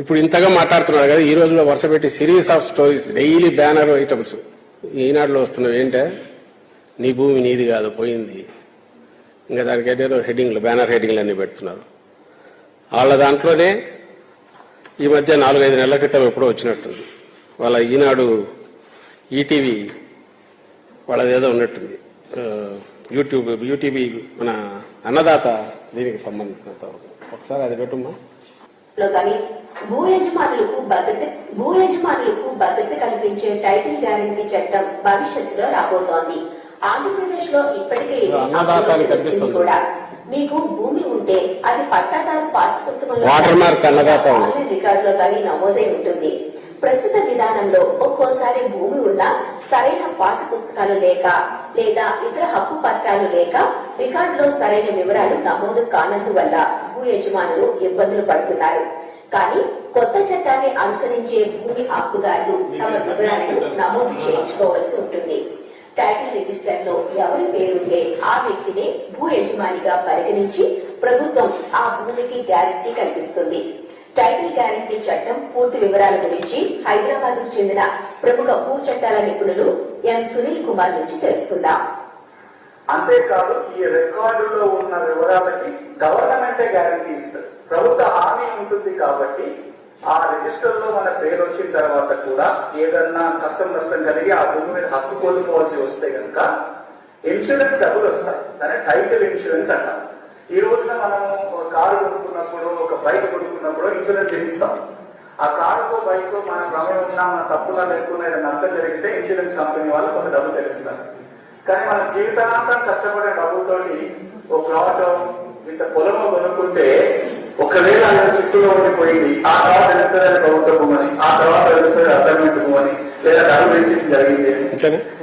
ఇప్పుడు ఇంతగా మాట్లాడుతున్నారు కదా ఈ రోజులో వరుస పెట్టి series of stories daily banner items. ఈనాడులో వస్తున్నవి ఏంటే? నీ భూమి నీది కాదు పోయింది. ఇంకా దానికి ఏదో హెడ్డింగ్లు బ్యానర్ హెడ్డింగ్లు అన్ని పెడుతున్నారు. వాళ్ళ దాంట్లోనే ఈ మధ్య నాలుగైదు నెలల క్రితం ఎప్పుడో వచ్చినట్టుంది. వాళ్ళ ఈనాడు ఈటీవీ వాళ్ళది ఏదో ఉన్నట్టుంది యూట్యూబ్ యూటీవీ మన అన్నదాత దీనికి సంబంధించినంత ఒకసారి అది పెట్టుమ్మా కానీ భూ యజమానులకు భద్రత భూ యజమానులకు భద్రత కల్పించే టైటిల్ గ్యారంటీ చట్టం భవిష్యత్తులో రాబోతోంది. ఆంధ్రప్రదేశ్లో ఇప్పటికే ఇది. కూడా. మీకు భూమి ఉంటే అది పట్టాదారు పాస్ పుస్తకంలో రికార్డులో కానీ నమోదై ఉంటుంది. ప్రస్తుత విధానంలో ఒక్కోసారి భూమి ఉన్నా సరైన పాస్ పుస్తకాలు లేక లేదా ఇతర హక్కు పత్రాలు లేక రికార్డులో సరైన వివరాలు నమోదు కానందువల్ల భూ యజమానులు ఇబ్బందులు పడుతున్నారు. కానీ కొత్త చట్టాన్ని అనుసరించే భూమి హక్కుదారులు తమ వివరాలను నమోదు చేయించుకోవాల్సి ఉంటుంది. టైటిల్ రిజిస్టర్లో ఎవరి పేరుంటే ఆ వ్యక్తినే భూ యజమానిగా పరిగణించి ప్రభుత్వం ఆ భూమికి గ్యారంటీ కల్పిస్తుంది. టైటిల్ గ్యారంటీ చట్టం పూర్తి వివరాల గురించి హైదరాబాద్కు చెందిన ప్రముఖ భూ చట్టాల నిపుణులు ఎన్ సునీల్ కుమార్ నుంచి తెలుసుకుందాం. అంతేకాదు ఈ రికార్డులో ఉన్న వివరాలకి గవర్నమెంటే గ్యారంటీ ఇస్తుంది. ప్రభుత్వ హామీ ఉంటుంది కాబట్టి ఆ రిజిస్టర్లో మన పేరు వచ్చిన తర్వాత కూడా ఏదన్నా కష్టం నష్టం కలిగి ఆ భూమి మీద హక్కు కోల్పోవాల్సి వస్తే కనుక ఇన్సూరెన్స్ డబ్బులు వస్తాయి. దాన్ని టైటిల్ ఇన్సూరెన్స్ అంటాం ఈ రోజున మనం ఒక కారు కొనుక్కున్నప్పుడు ఒక బైక్ కొనుక్కున్నప్పుడు ఇన్సూరెన్స్ చేయిస్తాం ఆ కారుకో బైక్ మన ప్రమేయం ఉన్నా మన తప్పుగా వేసుకున్న నష్టం జరిగితే ఇన్సూరెన్స్ కంపెనీ వాళ్ళు కొంత డబ్బు చెల్లిస్తారు. కానీ మన జీవితాంతం కష్టపడే డబ్బుతోటి ఒక ప్లాట్ ఇంత పొలము కొనుక్కుంటే ఒకవేళ అక్కడ చుట్టూలో ఉండిపోయింది ఆ తర్వాత తెలుస్తుంది అది ప్రభుత్వ భూమని ఆ తర్వాత తెలుస్తుంది అసైన్మెంట్ భూమని లేదా డబ్బు రిజిస్ట్రేషన్ జరిగింది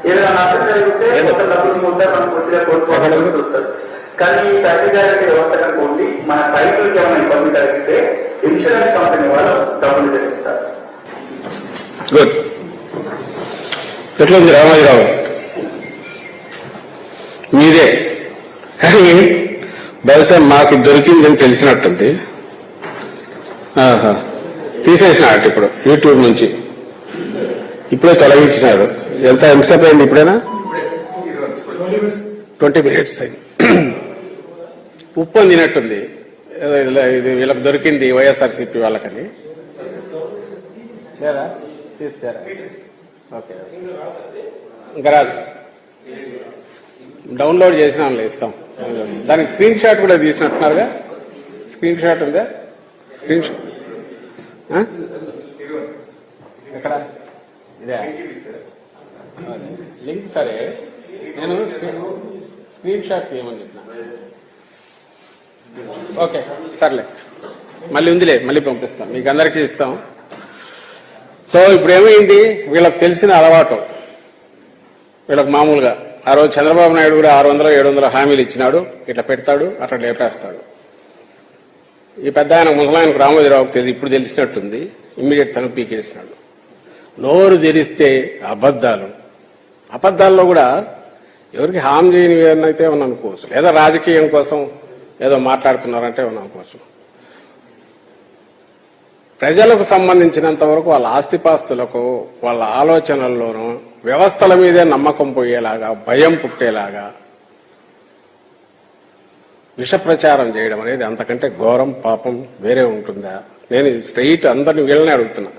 ఏదైనా నష్టం జరిగితే కొంత డబ్బులు ముందే మనం కొద్దిగా కోల్పోవాల్సి వస్తుంది కానీ ఈ టైటిల్ గ్యారెంటీ వ్యవస్థ కనుక ఉండి మన టైటిల్కి ఏమైనా ఇబ్బంది కలిగితే ఇన్సూరెన్స్ కంపెనీ వాళ్ళు డబ్బులు చెల్లిస్తారు. గుడ్. ఎట్లుంది రామాజీరావు మీదే. కానీ బహుశా మాకు దొరికిందని తెలిసినట్టుంది. ఆహా. తీసేసినాడు ఇప్పుడు యూట్యూబ్ నుంచి. ఇప్పుడే తొలగించినాడు ఎంత ఎంతసేపు అయింది ఇప్పుడైనా? ట్వంటీ మినిట్స్ అయింది. ఉప్పు తినట్టుంది ఇలా ఇది వీళ్ళకి దొరికింది వైఎస్ఆర్సీపీ వాళ్ళకని. లేదా తీసారా? ఓకే. ఇంకా రాదు. డౌన్లోడ్ చేసిన ఇస్తాం. దాని స్క్రీన్ షాట్ కూడా తీసినట్టున్నారుగా? స్క్రీన్ షాట్ ఉందా? స్క్రీన్ షాట్ ఎక్కడ? ఇదే. లింక్ సరే. నేను స్క్రీన్ షాట్ తీయమని చెప్పిన. ఓకే సర్లే. మళ్ళీ ఉందిలే మళ్ళీ పంపిస్తాం. మీకు అందరికీ ఇస్తాం. సో ఇప్పుడు ఏమైంది వీళ్ళకి తెలిసిన అలవాటు. వీళ్ళకి మామూలుగా. ఆ రోజు చంద్రబాబు నాయుడు కూడా ఆరు వందల ఏడు వందల హామీలు ఇచ్చినాడు. ఇట్లా పెడతాడు అట్లా లేపేస్తాడు. ఈ పెద్ద ఆయన ముసలాయనకు రామోజీరావుకు తెలిసి ఇప్పుడు తెలిసినట్టుంది. ఇమ్మీడియట్ తను పీకేసినాడు. నోరు తెరిస్తే అబద్ధాలు. అబద్ధాల్లో కూడా ఎవరికి హామ్ చేయని అయితే ఏమన్నా అనుకోవచ్చు. లేదా రాజకీయం కోసం ఏదో మాట్లాడుతున్నారంటే ఉన్న అనుకోవచ్చు. ప్రజలకు సంబంధించినంత వరకు వాళ్ళ ఆస్తిపాస్తులకు వాళ్ళ ఆలోచనల్లోనూ వ్యవస్థల మీదే నమ్మకం పోయేలాగా భయం పుట్టేలాగా విషప్రచారం చేయడం అనేది అంతకంటే ఘోరం పాపం వేరే ఉంటుందా? నేను స్ట్రైట్ అందరిని వీళ్ళని అడుగుతున్నా.